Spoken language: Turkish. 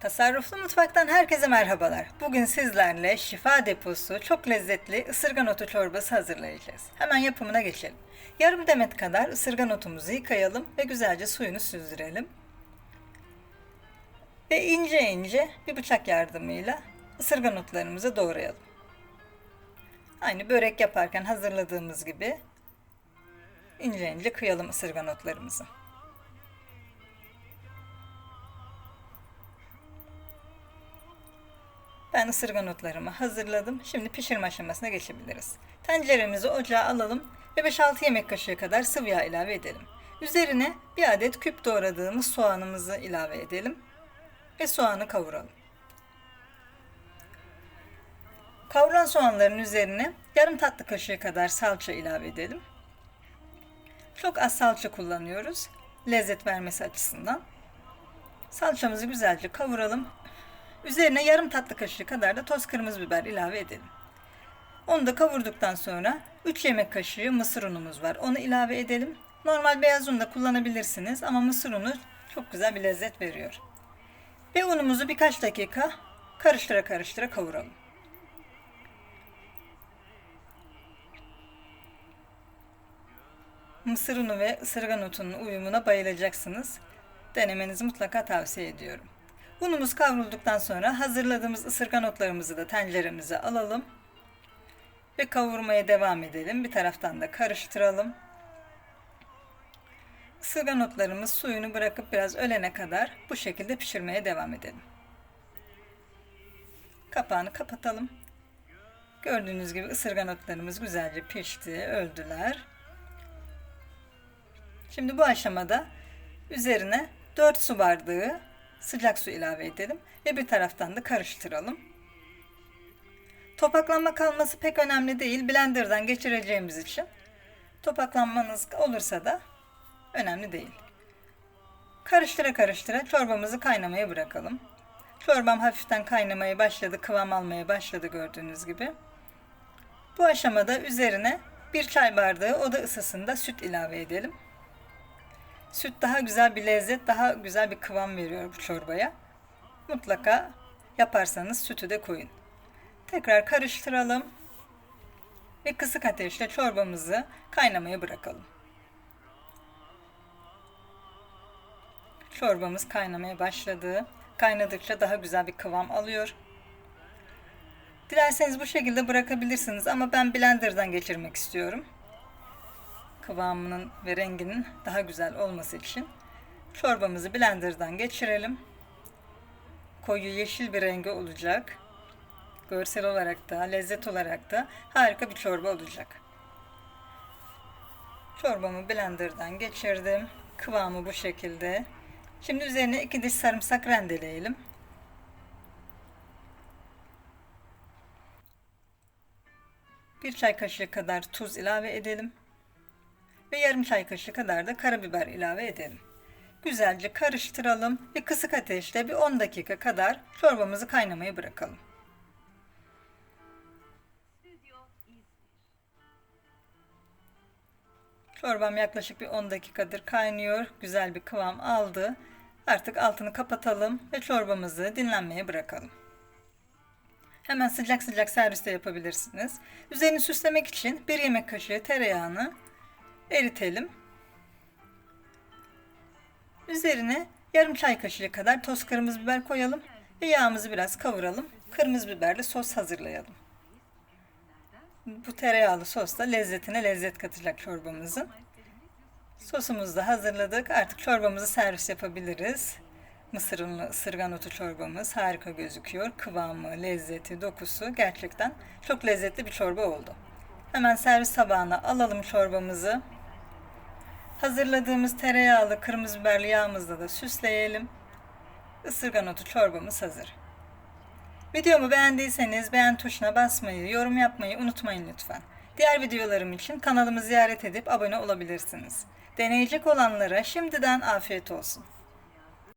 Tasarruflu Mutfak'tan herkese merhabalar. Bugün sizlerle şifa deposu çok lezzetli ısırgan otu çorbası hazırlayacağız. Hemen yapımına geçelim. Yarım demet kadar ısırgan otumuzu yıkayalım ve güzelce suyunu süzdürelim. Ve ince ince bir bıçak yardımıyla ısırgan otlarımızı doğrayalım. Aynı börek yaparken hazırladığımız gibi ince ince kıyalım ısırgan otlarımızı. Ben ısırgan otlarımı hazırladım. Şimdi pişirme aşamasına geçebiliriz. Tenceremizi ocağa alalım ve 5-6 yemek kaşığı kadar sıvı yağ ilave edelim. Üzerine bir adet küp doğradığımız soğanımızı ilave edelim ve soğanı kavuralım. Kavuran soğanların üzerine yarım tatlı kaşığı kadar salça ilave edelim. Çok az salça kullanıyoruz lezzet vermesi açısından. Salçamızı güzelce kavuralım Üzerine yarım tatlı kaşığı kadar da toz kırmızı biber ilave edelim. Onu da kavurduktan sonra 3 yemek kaşığı mısır unumuz var. Onu ilave edelim. Normal beyaz un da kullanabilirsiniz ama mısır unu çok güzel bir lezzet veriyor. Ve unumuzu birkaç dakika karıştıra karıştıra kavuralım. Mısır unu ve ısırgan otunun uyumuna bayılacaksınız. Denemenizi mutlaka tavsiye ediyorum. Unumuz kavrulduktan sonra hazırladığımız ısırgan otlarımızı da tenceremize alalım. Ve kavurmaya devam edelim. Bir taraftan da karıştıralım. Isırgan otlarımız suyunu bırakıp biraz ölene kadar bu şekilde pişirmeye devam edelim. Kapağını kapatalım. Gördüğünüz gibi ısırgan otlarımız güzelce pişti, öldüler. Şimdi bu aşamada üzerine 4 su bardağı sıcak su ilave edelim ve bir taraftan da karıştıralım. Topaklanma kalması pek önemli değil. Blenderdan geçireceğimiz için topaklanmanız olursa da önemli değil. Karıştıra karıştıra çorbamızı kaynamaya bırakalım. Çorbam hafiften kaynamaya başladı, kıvam almaya başladı gördüğünüz gibi. Bu aşamada üzerine bir çay bardağı oda ısısında süt ilave edelim. Süt daha güzel bir lezzet, daha güzel bir kıvam veriyor bu çorbaya. Mutlaka yaparsanız sütü de koyun. Tekrar karıştıralım. Ve kısık ateşte çorbamızı kaynamaya bırakalım. Çorbamız kaynamaya başladı. Kaynadıkça daha güzel bir kıvam alıyor. Dilerseniz bu şekilde bırakabilirsiniz ama ben blenderdan geçirmek istiyorum kıvamının ve renginin daha güzel olması için çorbamızı blenderdan geçirelim. Koyu yeşil bir rengi olacak. Görsel olarak da, lezzet olarak da harika bir çorba olacak. Çorbamı blenderdan geçirdim. Kıvamı bu şekilde. Şimdi üzerine iki diş sarımsak rendeleyelim. Bir çay kaşığı kadar tuz ilave edelim ve yarım çay kaşığı kadar da karabiber ilave edelim. Güzelce karıştıralım ve kısık ateşte bir 10 dakika kadar çorbamızı kaynamaya bırakalım. Çorbam yaklaşık bir 10 dakikadır kaynıyor. Güzel bir kıvam aldı. Artık altını kapatalım ve çorbamızı dinlenmeye bırakalım. Hemen sıcak sıcak serviste yapabilirsiniz. Üzerini süslemek için bir yemek kaşığı tereyağını eritelim. Üzerine yarım çay kaşığı kadar toz kırmızı biber koyalım ve yağımızı biraz kavuralım. Kırmızı biberli sos hazırlayalım. Bu tereyağlı sos da lezzetine lezzet katacak çorbamızın. Sosumuzu da hazırladık. Artık çorbamızı servis yapabiliriz. Mısır unlu ısırgan otu çorbamız harika gözüküyor. Kıvamı, lezzeti, dokusu gerçekten çok lezzetli bir çorba oldu. Hemen servis tabağına alalım çorbamızı. Hazırladığımız tereyağlı kırmızı biberli yağımızla da süsleyelim. Isırgan otu çorbamız hazır. Videomu beğendiyseniz beğen tuşuna basmayı, yorum yapmayı unutmayın lütfen. Diğer videolarım için kanalımı ziyaret edip abone olabilirsiniz. Deneyecek olanlara şimdiden afiyet olsun.